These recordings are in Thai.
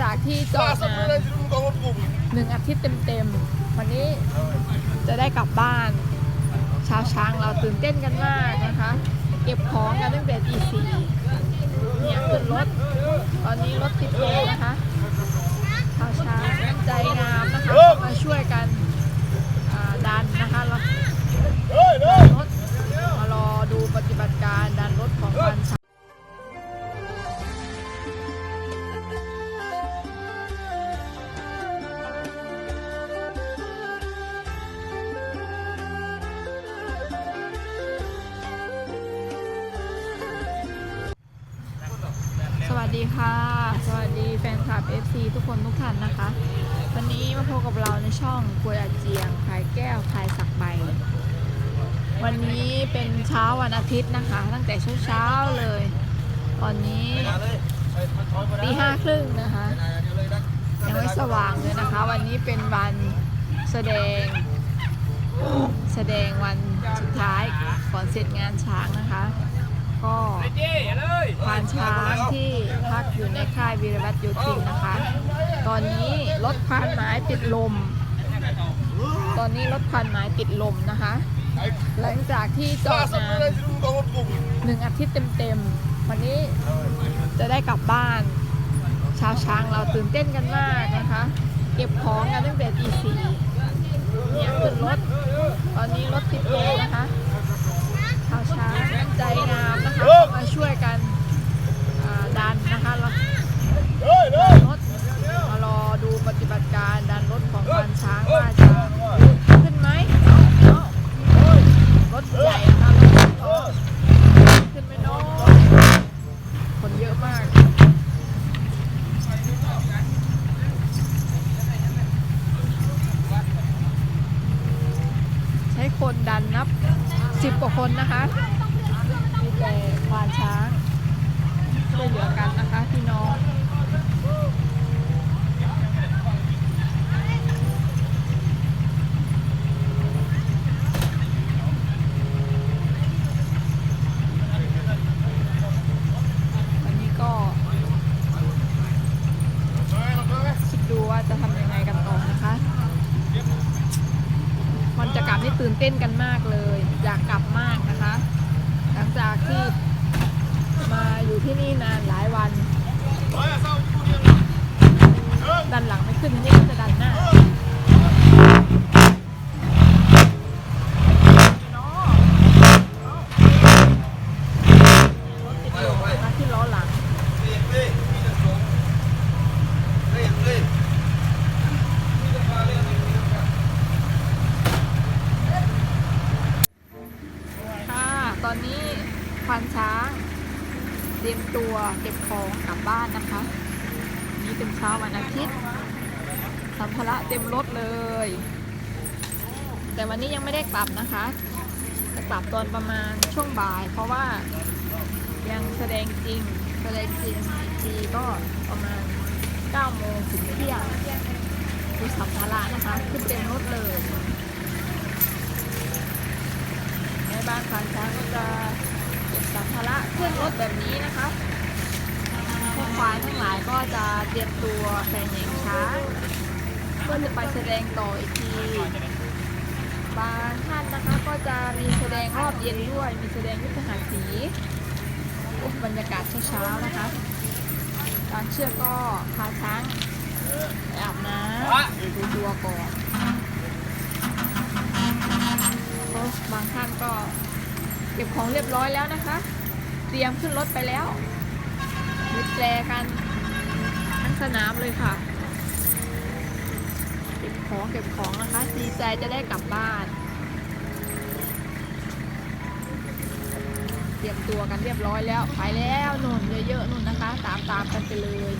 จากที่จอดนานหนึ่งอาทิตย์เต็มๆ วันนี้จะได้กลับบ้าน ชาวช้างเราตื่นเต้นกันมากนะคะ เก็บของกันตั้งแต่ตีสี่เนี่ยขึ้นรถ ตอนนี้รถติดลมนะคะ ชาวช้างน้ำใจงามนะคะก็มาช่วยกันอ่าดันนะคะรถรถมารอดูปฏิบัติการดันรถของวันช้ วัสดีค่ะ สวัสดีแฟนคลับ FC ทุกคนทุกท่านนะคะ วันนี้มาพบกับเราในช่องกวยอาเจียงขายแก้วขายสักใบ วันนี้เป็นเช้าวันอาทิตย์นะคะ ตั้งแต่เช้าเช้าๆเลย ตอนนี้ตีห้าครึ่งนะคะ ยังไม่สว่างเลยนะคะ วันนี้เป็นวันแสดง แสดงวันสุดท้ายก่อนเสร็จงานช้างนะคะ ก็ควานช้างที่พักอยู่ในค่ายวีรวัตโยธินนะคะ ตอนนี้รถควานไม้ติดลม ตอนนี้รถควานไม้ติดลมนะคะ หลังจากที่จอดนานหนึ่งอาทิตย์เต็มๆ วันนี้จะได้กลับบ้าน ชาวช้างเราตื่นเต้นกันมากนะคะ เก็บของกันตั้งแต่ตีสี่เนี่ยขึ้นรถ ตอนนี้รถติดลมนะคะ ชาวช้างน้ำใจงามนะคะก็มาช่วยกันอ่าดันนะคะรถรถมารอดูปฏิบัติการดันรถของควานช้างว่าจะขึ้นไหมเอาเอารถใหญ่นะคะรถอ๋อขึ้นไหมเน้องคนเยอะมากใช้คนดันนับ สิบกว่าคนนะคะมีแต่ควานช้างช่วยเหลือกันนะคะพี่น้อง วันนี้ก็คิดดูว่าจะทำยังไงกันต่อนะคะ วันจะกลับนี่ตื่นเต้นกันมากเลย อยากกลับมากนะคะ หลังจากที่มาอยู่ที่นี่นานหลายวัน ดันหลังไม่ขึ้นนี่ก็จะดันหน้าเนาะรถติดลมนะคะที่ล้อหลัง ค่ะ ตอนนี้ควานช้าง เตรียมตัวเก็บของกลับบ้านนะคะ นี่เป็นเช้าวันอาทิตย์ สัมภาระเต็มรถเลย แต่วันนี้ยัง ไม่ได้กลับนะคะ จะกลับตอนประมาณช่วงบ่าย เพราะว่ายังแสดงจริงแสดงจริงอีกทีก็ประมาณ9โมงถึงเที่ยงดูสัมภาระนะคะ ขึ้นเต็มรถเลยในบ้านควานช้างก็จะเก็บสัมภาระขึ้นรถแบบนี้นะคะพวกควายทั้งหลายก็จะเตรียมตัวแข่งเหยงช้างเพื่อจะไปแสดงต่ออีกที บางท่านนะคะก็จะมีแสดงรอบเย็นด้วย มีแสดงยุทธหัสถีบรรยากาศเช้าๆนะคะบางเชือกก็พาช้างไปอาบน้ำดูตัวก่อนบางท่านก็เก็บของเรียบร้อยแล้วนะคะ เตรียมขึ้นรถไปแล้วมีแจกันทั้งสนามเลยค่ะ ของเก็บของนะคะดีใจจะได้กลับบ้าน เตรียมตัวกันเรียบร้อยแล้วไปแล้วนุ่นเยอะๆนุ่นนะคะ ตามตามๆกันไปเลย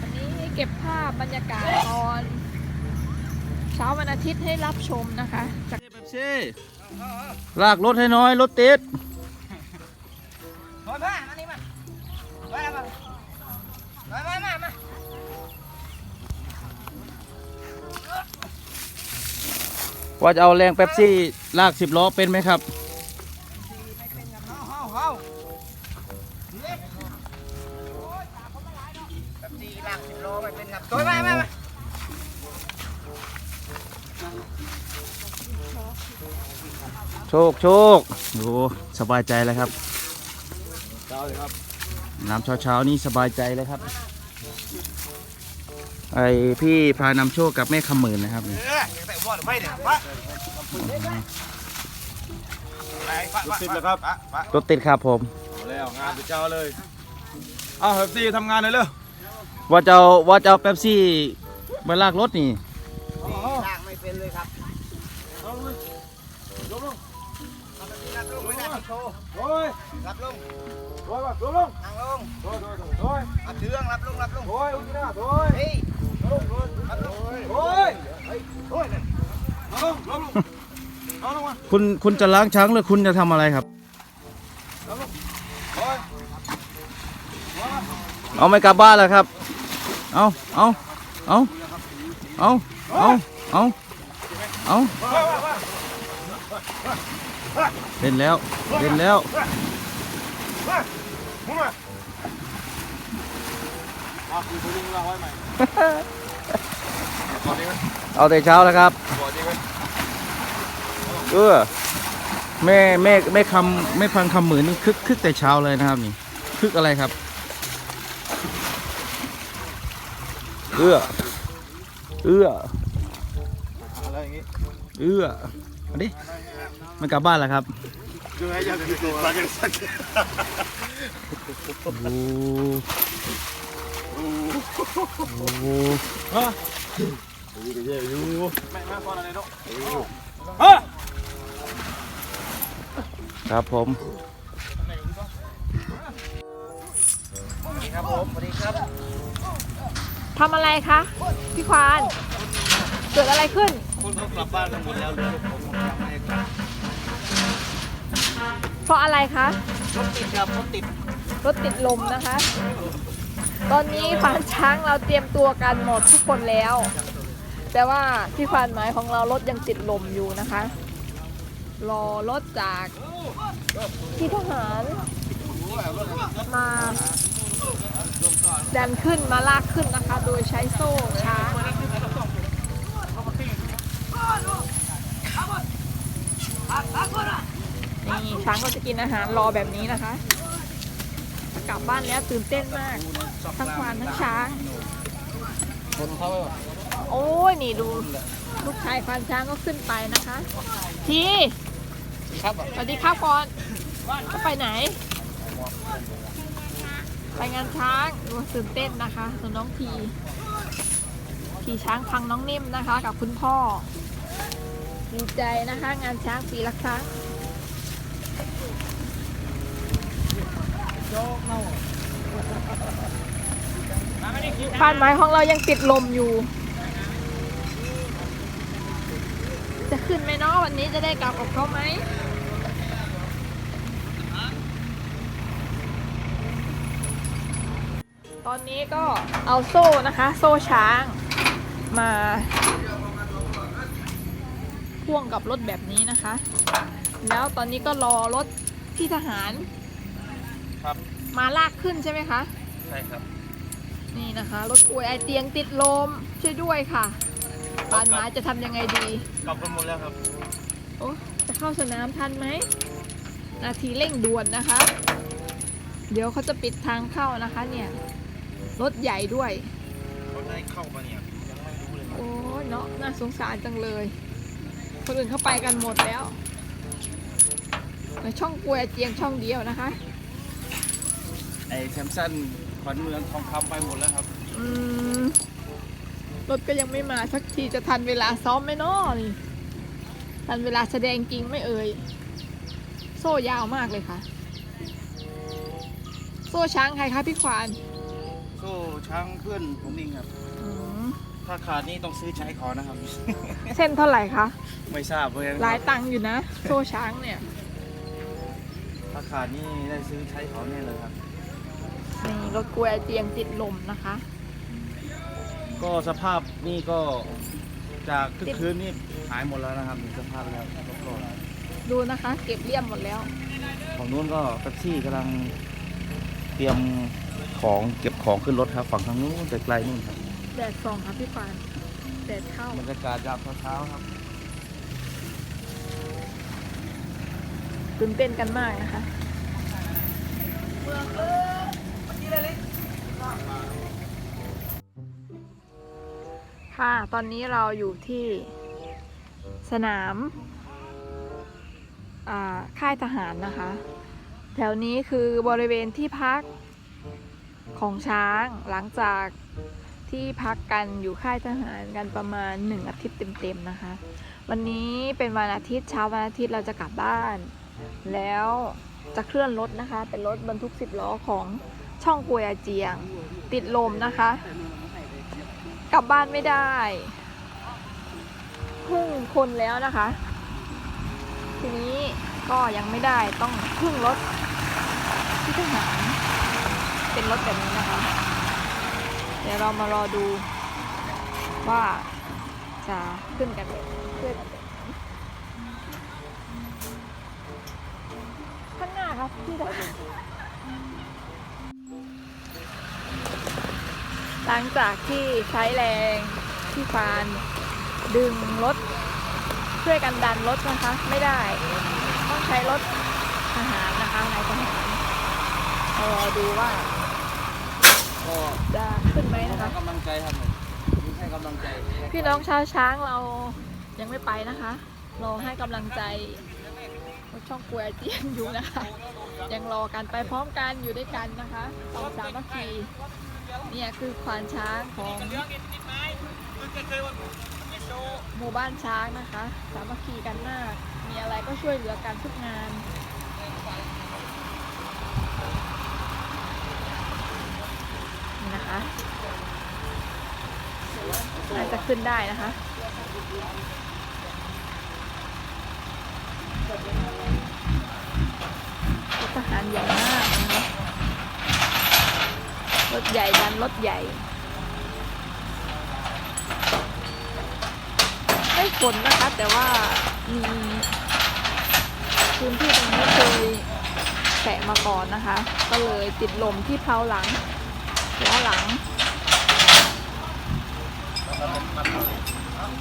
วันนี้เก็บภาพบรรยากาศตอน เช้าวันอาทิตย์ให้รับชมนะคะจากเป๊ปซี่ลากรถให้น้อยรถติดมามามานี่มามา ว่าจะเอาแรงเป๊ปซี่ลากสิบล้อเป็นไหมครับ ดีหลักสิบโลไปเป็นครับตัวไปไปไปโชคโชคโอ้สบายใจแล้วครับเลยครับน้ำเช้าเช้านี่สบายใจเลยครับ ไอพี่พานำโชคกับแม่คำหมื่นนะครับ งแต่บอลไม่เนี่ยปะไปปะปะติดแล้วครับปะปะรถติดครับผมเอาแล้วงานเป็นเจ้าเลยเอาเฮฟซี่ทำงานเลยเร็วว่าจะเอาว่าจะเอาเป๊ปซี่มาลากรถนี่ ลากไม่เป็นเลยครับลงลงลงลงรับลงไม่ได้ครับโชว์โอ้ยรับลงโอ้ยลงลงนั่งลงโอ้ยโอ้ยรับเชืองรับลงรับลงโอ้ยอุ้ยนะโอ้ยเฮ้ยลงลงรับลงโอ้ยโอ้ยนั่น ลงลงลงเอาลงมาคุณคุณจะล้างช้างหรือคุณจะทำอะไรครับโอ้ยเอาไม่กลับบ้านแล้วครับ เอาเอาเอาเอาเอาเอาเอาเล่นแล้วเล่นแล้วมึงมาเอาคือพลุงเราไว้ใหม่ก่อนดีไหม เอาแต่เช้าแล้วครับเออแม่แม่แม่คำแม่พังคำหมื่นนี่คึกคึกแต่เช้าเลยนะครับนี่คึกอะไรครับเอื้อเอื้ออะไรอย่างงี้เอื้อมาดิมันกลับบ้านแล้วครับคือให้ยังติดตัวมากันสักโอ้โห โอ้โหฮะดูดิดูไม่ไม่ก่อนอะไรเนาะฮะครับผมครับผมสวัสดีครับทำอะไรคะพี่ควานเกิดอะไรขึ้นคุณเขากลับบ้านกันหมดแล้วเหลยผมยังไม่กลับเพราะอะไรคะรถติดครับรถติดรถติดลมนะคะ ตอนนี้ควานช้างเราเตรียมตัวกันหมดทุกคนแล้ว แต่ว่าที่ควานหมายของเรารถยังติดลมอยู่นะคะ รอรถจากที่ทหารมาดันขึ้นมาลากขึ้นนะคะ โดยใช้โซ่ช้างนี่ช้างก็จะกินอาหารรอแบบนี้นะคะ กลับบ้านแล้วตื่นเต้นมาก ทั้งควานทั้งช้างคนเขา โอ้ยนี่ดูลูกชายควานช้างก็ขึ้นไปนะคะทีครับสวัสดีครับก่อนจะไปไหน ไปงานช้างดูตื่นเต้นนะคะส่วนน้องทีขี่ช้างพังน้องนิ่มนะคะ กับคุณพ่อดีใจนะคะ งานช้างปีละครั้งบ้านไม้ของเรายังติดลมอยู่ จะ ขึ้นไหมเนาะวันนี้จะได้กลับกับเขาไหมตอนนี้ก็เอาโซ่นะคะ โซ่ช้างมาพ่วงกับรถแบบนี้นะคะ แล้วตอนนี้ก็รอรถที่ทหารครับมาลากขึ้นใช่ไหมคะ ใช่ครับ นี่นะคะ รถป่วยไอเตียงติดลมช่วยด้วยค่ะ ปานไม้จะทำยังไงดี กลับกันหมดแล้วครับ โอ้จะเข้าสนามทันไหม นาทีเร่งด่วนนะคะ เดี๋ยวเขาจะปิดทางเข้านะคะเนี่ย รถใหญ่ด้วยเขาได้เข้ามาเนี่ยยังไม่รู้เลยโอ้ยเนาะน่าสงสารจังเลย คนอื่นเข้าไปกันหมดแล้วในช่องกลวยอาเจียงช่องเดียวนะคะ ไอ้แซมสันขวัญเมืองทองคำไปหมดแล้วครับ อืม รถก็ยังไม่มาสักทีจะทันเวลาซ้อมไหมเนาะนี่ทันเวลาแสดงจริงไหม่เอ่ย โซ่ยาวมากเลยค่ะ โซ่ช้างใครคะพี่ควานโซ่ช้างเพื่อนผมเองครับ อืมถ้าขาดนี่ต้องซื้อใช้ขอนะครับ เส้นเท่าไหร่คะไม่ทราบเลยหลายตังค์อยู่นะ โซ่ช้างเนี่ยถ้าขาดนี่ได้ซื้อใช้ขอแน่เลยครับ นี่รถกลวยอาเจียงติดลมนะคะ ก็สภาพนี่ก็จากคึกคืนนี่หายหมดแล้วนะครับมีสภาพแล้วรถก็ดูนะคะ เก็บเลี่ยมหมดแล้วฝั่งนู้นก็แท็กซี่กำลังเตรียมของเก็บของขึ้นรถครับฝั่งทางนู้นไกลๆนู่นครับแดดส่องครับพี่ปานแดดเข้าบรรยากาศยามเช้าๆครับตื่นเต้นกันมากนะคะ ค่ะ ตอนนี้เราอยู่ที่สนามาค่ายทหารนะคะ แถวนี้คือบริเวณที่พักของช้างหลังจากที่พักกันอยู่ค่ายทหารกันประมาณหนึ่งอาทิตย์เต็มๆนะคะ วันนี้เป็นวันอาทิตย์เช้าวันอาทิตย์เราจะกลับบ้าน แล้วจะเคลื่อนรถนะคะ เป็นรถบรรทุกสิบล้อของช่องกวยอาเจียง ติดลมนะคะ กลับบ้านไม่ได้ครึ่งคนแล้วนะคะ ทีนี้ก็ยังไม่ได้ต้องพึ่งรถที่ทหารเป็นรถแบบนี้นะคะ เดี๋ยวเรามารอดูว่าจะขึ้นกันขึ้นกันแบบไหนข้างหน้าครับที่ทหา หลังจากที่ใช้แรงที่ฟานดึงรถช่วยกันดันรถนะคะ ไม่ได้ ต้องใช้รถทหารนะคะนายทหารรอดูว่าก็จะขึ้นไหมนะคะกำลังใจครับผมให้กำลังใจพี่น้องชาวช้างเรายังไม่ไปนะคะรอให้กำลังใจช่องกล้วยเจียนอยู่นะคะ ยังรอกันไปพร้อมกันอยู่ด้วยกันนะคะสองสามัคคี เนี่ยคือควานช้างของหมู่บ้านช้างนะคะ สามัคคีกันมาก มีอะไรก็ช่วยเหลือกันทุกงานนี่นะคะน่าจะขึ้นได้นะคะทหารใหญ่มาก รถใหญ่ดันรถใหญ่ไม่ฝนนะคะ แต่ว่ามีพื้นที่ตรงนี้เคยแตะมาก่อนนะคะ ก็เลยติดลมที่เพลาหลังล้อหลัง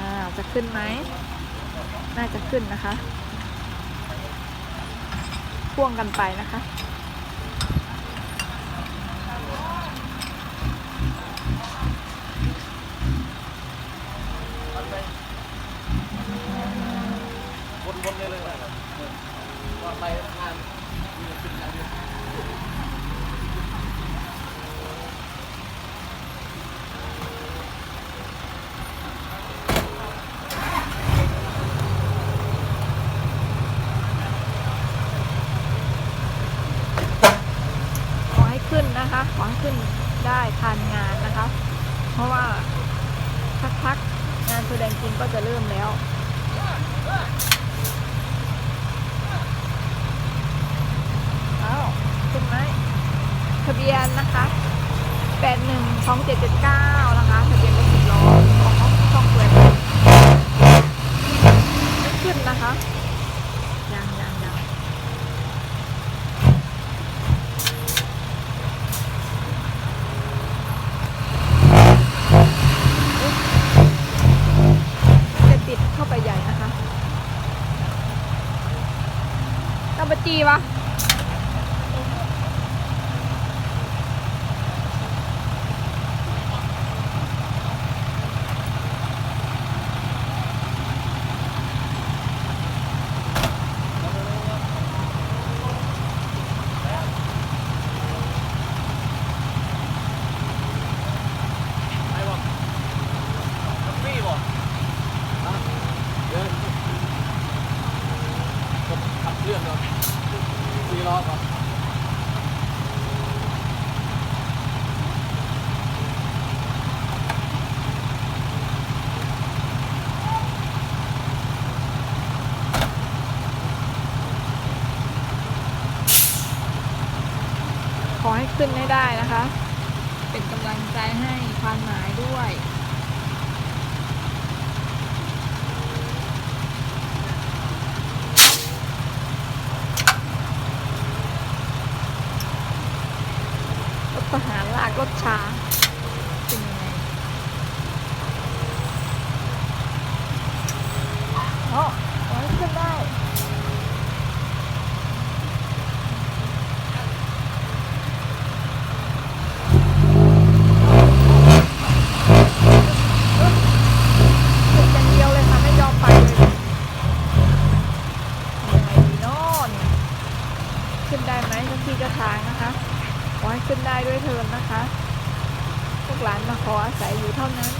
อ่าจะขึ้นไหม น่าจะขึ้นนะคะ พ่วงกันไปนะคะ ขอให้ขึ้นให้ได้นะคะ เป็นกำลังใจให้ควานหมายด้วย รถทหารลากรถช้างเป็นยังไง เอาเอาให้ขึ้นได้ ขึ้นกันเดียวเลยค่ะ ไม่ยอมไปเลยยังไงดีเนาะเนี่ยขึ้นได้ไหมทุกที่เจะทางนะคะขอให้ขึ้นได้ด้วยเทินนะคะ พวกหลานมาขออาศัยอยู่เท่านั้น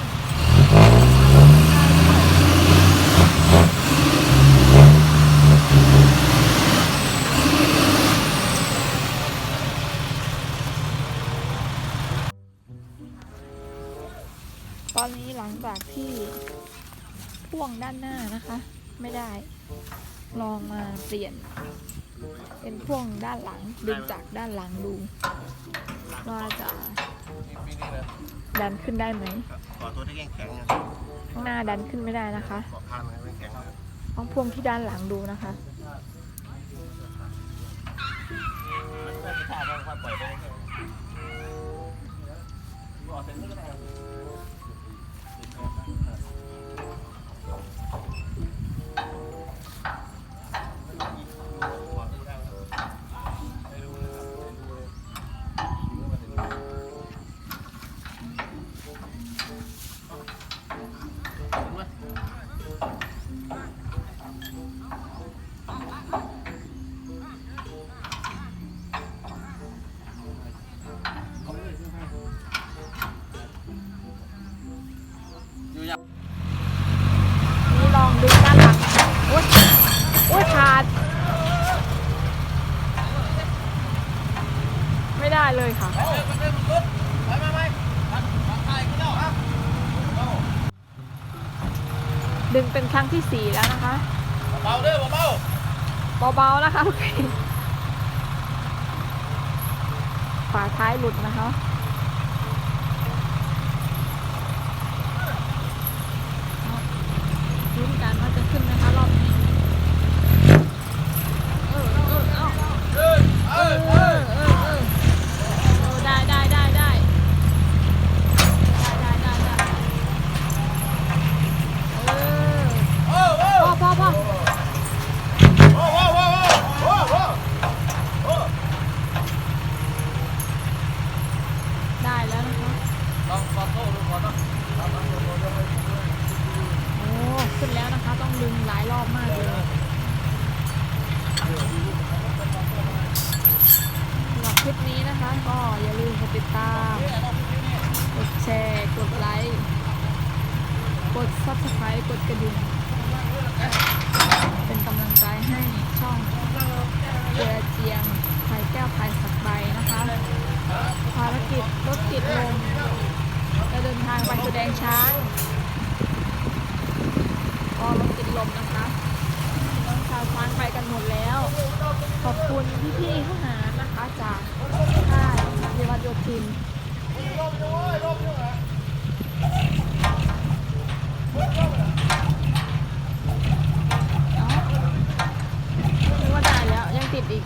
ต อนนี้หลังจากที่พ่วงด้านหน้านะคะ ไม่ได้ ลองมาเปลี่ยน เป็นพ่วงด้านหลังดึงจากด้านหลังดู ว่าจะดันขึ้นได้ไหมขอตัวที่แข็งแข็งๆนะข้างหน้าดันขึ้นไม่ได้นะคะขอข้างมันไม่แข็งนะต้องพ่วงที่ด้านหลังดูนะคะมันไม่มีท่าต้องค่อยปล่อยไปเรื่อยๆ เป็นครั้งที่สี่แล้วนะคะเบาๆเด้อเบาเบาๆนะคะทุกคนฝาท้ายหลุดนะคะ โอ้ขึ้นแล้วนะคะ ต้องดึงหลายรอบมากเลยสำหรับคลิปนี้นะคะ ก็อย่าลืมกดติดตาม กดแชร์ กดไลค์ กด subscribe กดกระดิ่ง เป็นกำลังใจให้ช่องเจียเจียงภายแก้วภายสักใบนะคะ ภารกิจรถติดลม จะเดินทางไปแสดงช้างก็รถติดลมนะคะน้องชาวช้างไปกันหมดแล้ว ขอบคุณพี่ๆทหารนะคะจากค่ายเยาวโยธินเอ้านึกว่าได้แล้ว ยังติดอีก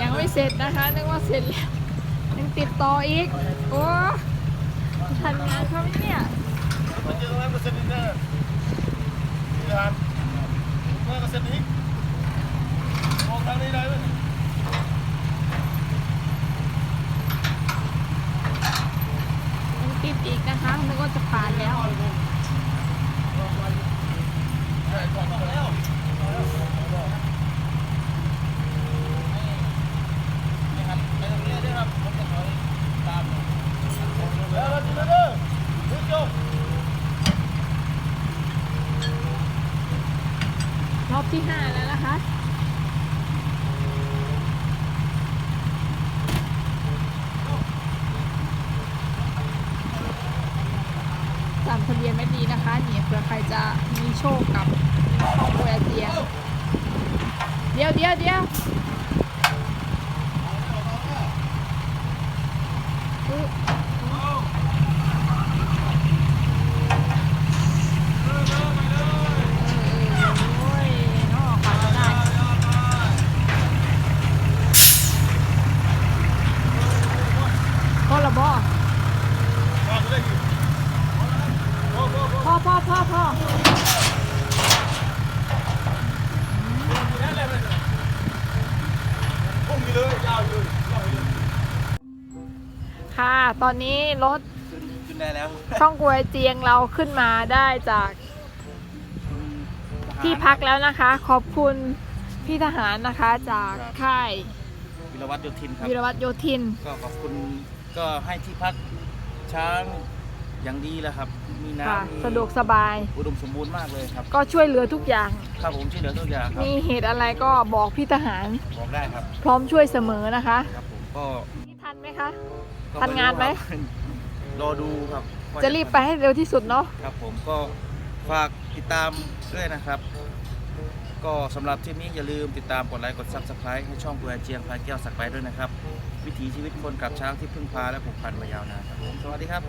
ยังไม่เสร็จนะคะ นึกว่า เสร็จแล้วยังติดต่ออีก โอ้ทันงานเขาไหมเนี่ยมันเยอะไหมเปอร์เซ็นต์นี่เด้อนี่ทานเมื่อเปอร์เซ็นต์นี้มองทางนี้ได้ไหมยังติดอีกนะคะนึกว่าจะผ่านแล้ว รอบที่ห้าแล้วนะคะจำทะเบียนไม่ดีนะคะเนี่ยเผื่อใครจะมีโชคกับครอบครัวเจียเดี๋ยวเดี๋ยวเดี๋ยว พ่อพ่อพ่อ พุ่งไปเลยยาวเลยยาวเลย ค่ะ ตอนนี้รถขึ้นได้แล้วช่องกวยเจียงเราขึ้นมาได้จากที่พักแล้วนะคะ ขอบคุณพี่ทหารนะคะจากค่ายวิรวัตรโยธินครับวีรวัตรโยธิน ก็ขอบคุณก็ให้ที่พักช้างอย่างดีแล้วครับ มีค่ะน้ำมีสะดวกสบาย อุดมสมบูรณ์มากเลยครับ ก็ช่วยเหลือทุกอย่าง ครับผมช่วยเหลือทุกอย่างครับมีเหตุอะไรก็บอกพี่ทหารบอกได้ครับ พร้อมช่วยเสมอนะคะ ครับผมก็ นี่ทันไหมคะ ก็ทำงานไหมรอดูครับว่าจะรีบไปให้เร็วที่สุดเนาะ ครับผมก็ฝากติดตามด้วยนะครับ ก็สำหรับทริปนี้อย่าลืมติดตามกดไลค์กด subscribe ให้ช่องเบื่อเจียงพายแก้วสักไปด้วยนะครับ วิถีชีวิตคนกับช้างที่พึ่งพาและผูกพันมายาวนานครับผมสวัสดีครับ